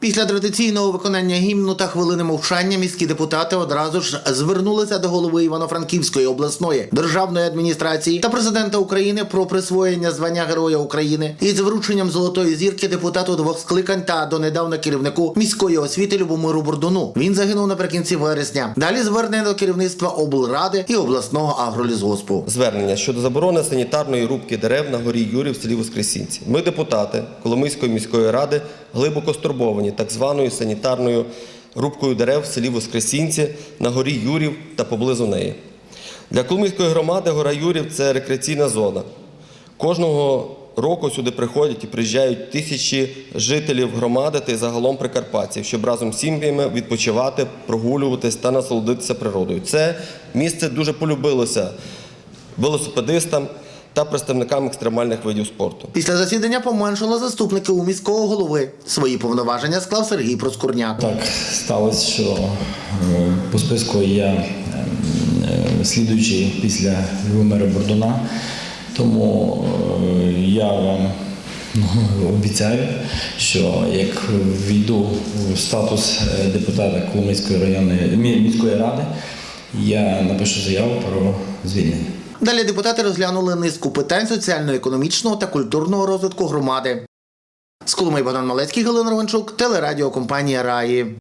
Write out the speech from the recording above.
Після традиційного виконання гімну та хвилини мовчання міські депутати одразу ж звернулися до голови Івано-Франківської обласної державної адміністрації та президента України про присвоєння звання Героя України із врученням золотої зірки депутату двох скликань та донедавна керівнику міської освіти Любомиру Бурдуну. Він загинув наприкінці вересня. Далі звернення до керівництва облради і обласного агролізгоспу. звернення щодо заборони санітарної рубки дерев на горі Юрів в селі Воскресінці. Ми, депутати Коломийської міської ради, глибоко стурбовані так званою санітарною рубкою дерев в селі Воскресінці на горі Юрів та поблизу неї. Для Коломийської громади гора Юрів це рекреаційна зона. Кожного року сюди приходять і приїжджають тисячі жителів громади та й загалом прикарпатців, щоб разом з сім'ями відпочивати, прогулюватись та насолодитися природою. Це місце дуже полюбилося велосипедистам та представникам екстремальних видів спорту. Після засідання поменшало заступники у міського голови. Свої повноваження склав Сергій Проскурняк. Так сталося, що е, по списку я е, слідуючий після Любомира Бордуна. Тому е, я вам ну, обіцяю, що як війду в статус депутата Коломийської районної міської ради, я напишу заяву про звільнення. Далі депутати розглянули низку питань соціально-економічного та культурного розвитку громади. З Коломиї Богдан Малецький, Галина Романчук, телерадіокомпанія Раї.